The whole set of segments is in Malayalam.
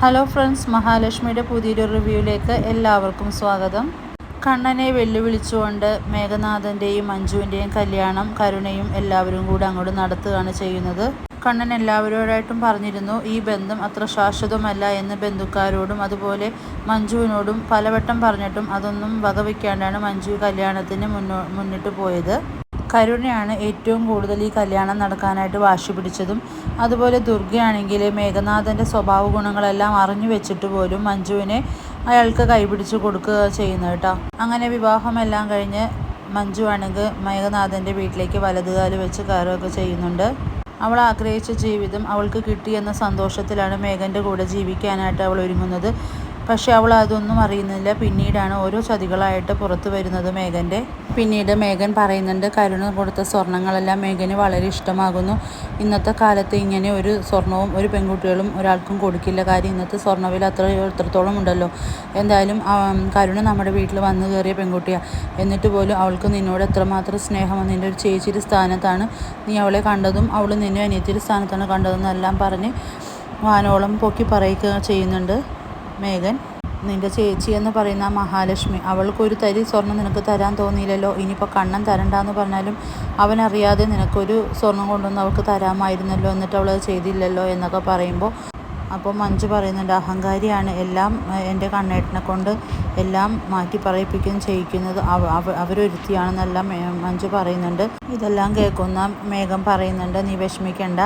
ഹലോ ഫ്രണ്ട്സ് മഹാലക്ഷ്മിയുടെ പുതിയൊരു റിവ്യൂയിലേക്ക് എല്ലാവർക്കും സ്വാഗതം. കണ്ണനെ വെല്ലുവിളിച്ചുകൊണ്ട് മേഘനാഥന്റെയും മഞ്ജുവിന്റെയും കല്യാണം കരുണയും എല്ലാവരും കൂടെ അങ്ങോട്ട് നടത്തുകയാണ് ചെയ്യുന്നത്. കണ്ണൻ എല്ലാവരോടായിട്ടും പറഞ്ഞിരുന്നു ഈ ബന്ധം അത്ര ശാശ്വതമല്ല എന്ന് ബന്ധുക്കാരോടും അതുപോലെ മഞ്ജുവിനോടും പലവട്ടം പറഞ്ഞിട്ടും അതൊന്നും വകവയ്ക്കാണ്ടാണ് മഞ്ജു കല്യാണത്തിന് മുന്നോ മുന്നിട്ട് പോയത്. കരുണയാണ് ഏറ്റവും കൂടുതൽ ഈ കല്യാണം നടക്കാനായിട്ട് വാശി പിടിച്ചതും. അതുപോലെ ദുർഗയാണെങ്കിൽ മേഘനാഥന്റെ സ്വഭാവ ഗുണങ്ങളെല്ലാം അറിഞ്ഞു വെച്ചിട്ട് പോലും മഞ്ജുവിനെ അയാൾക്ക് കൈപിടിച്ച് കൊടുക്കുക ചെയ്യുന്നത് കേട്ടോ. അങ്ങനെ വിവാഹമെല്ലാം കഴിഞ്ഞ് മഞ്ജു ആണെങ്കിൽ മേഘനാഥന്റെ വീട്ടിലേക്ക് വലതുകാൽ വെച്ച് കയറുകയൊക്കെ ചെയ്യുന്നുണ്ട്. അവൾ ആഗ്രഹിച്ച ജീവിതം അവൾക്ക് കിട്ടിയെന്ന സന്തോഷത്തിലാണ് മേഘന്റെ കൂടെ ജീവിക്കാനായിട്ട് അവൾ ഒരുങ്ങുന്നത്. പക്ഷെ അവൾ അതൊന്നും അറിയുന്നില്ല. പിന്നീടാണ് ഓരോ ചതികളായിട്ട് പുറത്തു വരുന്നത് മേഘന്റെ പിന്നീട് മേഘൻ പറയുന്നുണ്ട് കരുണ കൊടുത്ത സ്വർണങ്ങളെല്ലാം മേഘന് വളരെ ഇഷ്ടമാകുന്നു. ഇന്നത്തെ കാലത്ത് ഇങ്ങനെ ഒരു സ്വർണവും ഒരു പെൺകുട്ടികളും ഒരാൾക്കും കൊടുക്കില്ല. കാര്യം ഇന്നത്തെ സ്വർണവില അത്ര എത്രത്തോളം ഉണ്ടല്ലോ. എന്തായാലും കരുണ നമ്മുടെ വീട്ടിൽ വന്നു കയറിയ പെൺകുട്ടിയാണ് എന്നിട്ട് പോലും അവൾക്ക് നിന്നോട് എത്രമാത്രം സ്നേഹം നിന്റെ ഒരു ചേച്ചിയുടെ സ്ഥാനത്താണ് നീ അവളെ കണ്ടതും അവൾ നിന്നെ അനിയത്തിയുടെ സ്ഥാനത്താണ് കണ്ടതെന്നെല്ലാം പറഞ്ഞ് വാനോളം പൊക്കി പറയുക ചെയ്യുന്നുണ്ട്. മേഘൻ നിന്റെ ചേച്ചി എന്ന് പറയുന്ന മഹാലക്ഷ്മി അവൾക്കൊരു തരി സ്വർണം നിനക്ക് തരാൻ തോന്നിയില്ലല്ലോ. ഇനിയിപ്പോൾ കണ്ണൻ തരണ്ടെന്ന് പറഞ്ഞാലും അവനറിയാതെ നിനക്കൊരു സ്വർണം കൊണ്ടുവന്ന് അവൾക്ക് തരാമായിരുന്നല്ലോ. എന്നിട്ട് അവൾ ചെയ്തില്ലല്ലോ എന്നൊക്കെ പറയുമ്പോൾ അപ്പോൾ മഞ്ജു പറയുന്നുണ്ട് അഹങ്കാരിയാണ് എല്ലാം എന്റെ കണ്ണേട്ടനെ കൊണ്ട് എല്ലാം മാറ്റി പറയിപ്പിക്കുകയും ചെയ്യിക്കുന്നത് അവരൊരുത്തിയാണെന്നെല്ലാം മഞ്ജു പറയുന്നുണ്ട്. ഇതെല്ലാം കേൾക്കുന്ന മേഘം പറയുന്നുണ്ട് നീ വിഷമിക്കേണ്ട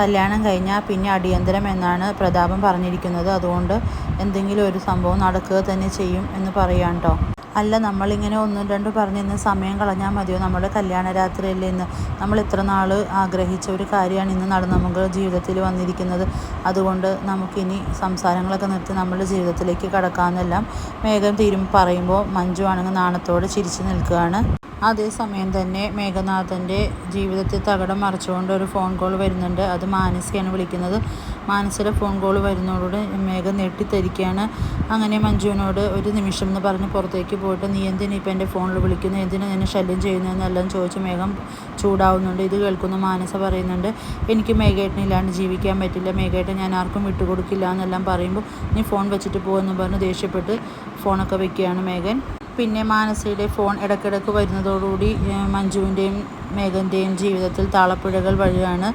കല്യാണം കഴിഞ്ഞാൽ പിന്നെ അടിയന്തരം എന്നാണ് പ്രതാപം പറഞ്ഞിരിക്കുന്നത്. അതുകൊണ്ട് എന്തെങ്കിലും ഒരു സംഭവം നടക്കുക തന്നെ ചെയ്യും എന്ന് പറയാം കേട്ടോ. അല്ല നമ്മളിങ്ങനെ ഒന്നും രണ്ടും പറഞ്ഞ് ഇന്ന് സമയം കളഞ്ഞാൽ മതിയോ? നമ്മുടെ കല്യാണ രാത്രിയല്ലേ ഇന്ന്. നമ്മൾ ഇത്ര നാൾ ആഗ്രഹിച്ച ഒരു കാര്യമാണ് ഇന്ന് നടന്ന് നമുക്ക് ജീവിതത്തിൽ വന്നിരിക്കുന്നത്. അതുകൊണ്ട് നമുക്കിനി സംസാരങ്ങളൊക്കെ നിർത്തി നമ്മുടെ ജീവിതത്തിലേക്ക് കടക്കാമെന്നെല്ലാം മേഘം തീരും പറയുമ്പോൾ മഞ്ജു ആണെങ്കിൽ നാണത്തോടെ ചിരിച്ചു നിൽക്കുകയാണ്. അതേസമയം തന്നെ മേഘനാഥന്റെ ജീവിതത്തിൽ തകടം മറിച്ചുകൊണ്ട് ഒരു ഫോൺ കോൾ വരുന്നുണ്ട്. അത് മാനസിയാണ് വിളിക്കുന്നത്. മാനസിയുടെ ഫോൺ കോൾ വരുന്നതോട് മേഘം നെട്ടിത്തരിക്കുകയാണ് അങ്ങനെ മഞ്ജുവിനോട് ഒരു നിമിഷം എന്ന് പറഞ്ഞ് പുറത്തേക്ക് പോയിട്ട് നീ എന്തിനാ ഇപ്പം എന്റെ ഫോണിൽ വിളിക്കുന്നു? എന്തിനാ എന്നെ ശല്യം ചെയ്യുന്നതെന്നെല്ലാം ചോദിച്ച് മേഘം ചൂടാവുന്നുണ്ട്. ഇത് കേൾക്കുന്ന മാനസ പറയുന്നുണ്ട് എനിക്ക് മേഘേട്ടനില്ലാണ്ട് ജീവിക്കാൻ പറ്റില്ല. മേഘേട്ടൻ ഞാൻ ആർക്കും വിട്ടുകൊടുക്കില്ല എന്നെല്ലാം പറയുമ്പോൾ നീ ഫോൺ വെച്ചിട്ട് പോകുമെന്ന് പറഞ്ഞ് ദേഷ്യപ്പെട്ട് ഫോണൊക്കെ വെക്കുകയാണ് മേഘൻ. പിന്നെ മാനസയുടെ ഫോൺ ഇടയ്ക്കിടയ്ക്ക് വരുന്നതോടുകൂടി മഞ്ജുവിന്റെയും മേഘന്റെയും ജീവിതത്തിൽ താളപ്പുഴകൾ വഴിയാണ്.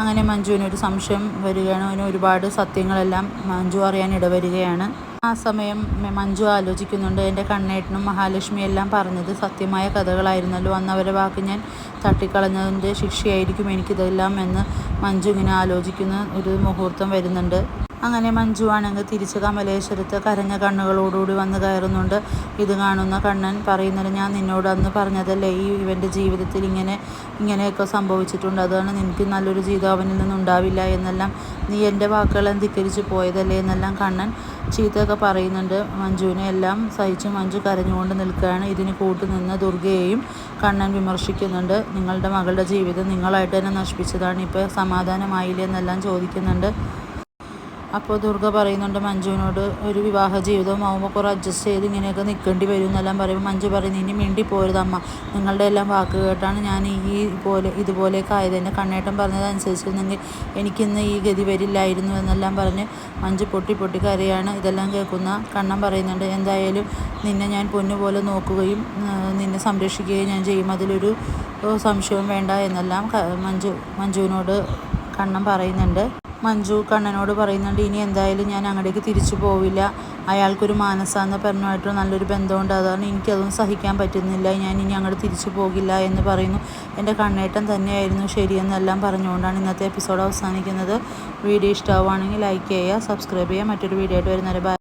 അങ്ങനെ മഞ്ജുവിനൊരു സംശയം വരികയാണ്. അവന് ഒരുപാട് സത്യങ്ങളെല്ലാം മഞ്ജു അറിയാൻ ഇടവരികയാണ്. ആ സമയം മഞ്ജു ആലോചിക്കുന്നുണ്ട്. എന്റെ കണ്ണേട്ടനും മഹാലക്ഷ്മി എല്ലാം പറഞ്ഞത് സത്യമായ കഥകളായിരുന്നല്ലോ. അന്ന് അവരെ വാക്ക് ഞാൻ തട്ടിക്കളഞ്ഞതിന്റെ ശിക്ഷയായിരിക്കും എനിക്കിതെല്ലാം എന്ന് മഞ്ജു ഇങ്ങനെ ആലോചിക്കുന്ന ഒരു മുഹൂർത്തം വരുന്നുണ്ട്. അങ്ങനെ മഞ്ജു ആണെങ്കിൽ തിരിച്ച് കമലേശ്വരത്ത് കരഞ്ഞ കണ്ണുകളോടുകൂടി വന്ന് കയറുന്നുണ്ട്. ഇത് കാണുന്ന കണ്ണൻ പറയുന്നത് ഞാൻ നിന്നോട് അന്ന് പറഞ്ഞതല്ലേ ഈ ഇവന്റെ ജീവിതത്തിൽ ഇങ്ങനെ ഇങ്ങനെയൊക്കെ സംഭവിച്ചിട്ടുണ്ട്. അതാണ് നിനക്ക് നല്ലൊരു ജീതാവനിൽ നിന്നുണ്ടാവില്ല എന്നെല്ലാം നീ എന്റെ വാക്കുകളെ ധിക്കരിച്ച് പോയതല്ലേ എന്നെല്ലാം കണ്ണൻ ചീത്തയൊക്കെ പറയുന്നുണ്ട്. മഞ്ജുവിനെ എല്ലാം സഹിച്ച് മഞ്ജു കരഞ്ഞുകൊണ്ട് നിൽക്കുകയാണ്. ഇതിന് കൂട്ടുനിന്ന് ദുർഗയെയും കണ്ണൻ വിമർശിക്കുന്നുണ്ട്. നിങ്ങളുടെ മകളുടെ ജീവിതം നിങ്ങളായിട്ട് തന്നെ നശിപ്പിച്ചതാണ്. ഇപ്പോൾ സമാധാനമായില്ലേ എന്നെല്ലാം ചോദിക്കുന്നുണ്ട്. അപ്പോൾ ദുർഗ പറയുന്നുണ്ട് മഞ്ജുവിനോട് ഒരു വിവാഹ ജീവിതവും ആവുമ്പോൾ കുറേ അഡ്ജസ്റ്റ് ചെയ്ത് ഇങ്ങനെയൊക്കെ നിൽക്കേണ്ടി വരും എന്നെല്ലാം പറയുമ്പോൾ മഞ്ജു പറയുന്നു ഇനി മിണ്ടി പോരുതമ്മ. നിങ്ങളുടെ എല്ലാം വാക്ക് കേട്ടാണ് ഞാൻ ഈ പോലെ ഇതുപോലെയൊക്കെ ആയത്. എന്റെ കണ്ണേട്ടം പറഞ്ഞതനുസരിച്ചിരുന്നെങ്കിൽ എനിക്കിന്ന് ഈ ഗതി വരില്ലായിരുന്നു എന്നെല്ലാം പറഞ്ഞ് മഞ്ജു പൊട്ടി പൊട്ടി കരയാണ്. ഇതെല്ലാം കേൾക്കുന്ന കണ്ണൻ പറയുന്നുണ്ട് എന്തായാലും നിന്നെ ഞാൻ പൊന്നു പോലെ നോക്കുകയും നിന്നെ സംരക്ഷിക്കുകയും ഞാൻ ചെയ്യും. അതിലൊരു സംശയവും വേണ്ട എന്നെല്ലാം മഞ്ജു മഞ്ജുവിനോട് കണ്ണൻ പറയുന്നുണ്ട്. മഞ്ജു കണ്ണനോട് പറയുന്നുണ്ട് ഇനി എന്തായാലും ഞാൻ അങ്ങോട്ടേക്ക് തിരിച്ചു പോവില്ല. അയാൾക്കൊരു മാനസാന്ന് പറഞ്ഞുമായിട്ട് നല്ലൊരു ബന്ധമുണ്ട്. അതാണ് എനിക്കതൊന്നും സഹിക്കാൻ പറ്റുന്നില്ല. ഞാൻ ഇനി അങ്ങോട്ട് തിരിച്ചു പോകില്ല എന്ന് പറയുന്നു. എന്റെ കണ്ണേട്ടം തന്നെയായിരുന്നു ശരിയെന്നെല്ലാം പറഞ്ഞുകൊണ്ടാണ് ഇന്നത്തെ എപ്പിസോഡ് അവസാനിക്കുന്നത്. വീഡിയോ ഇഷ്ടമാവുകയാണെങ്കിൽ ലൈക്ക് ചെയ്യുക സബ്സ്ക്രൈബ് ചെയ്യുക. മറ്റൊരു വീഡിയോ ആയിട്ട് വരുന്നവരെ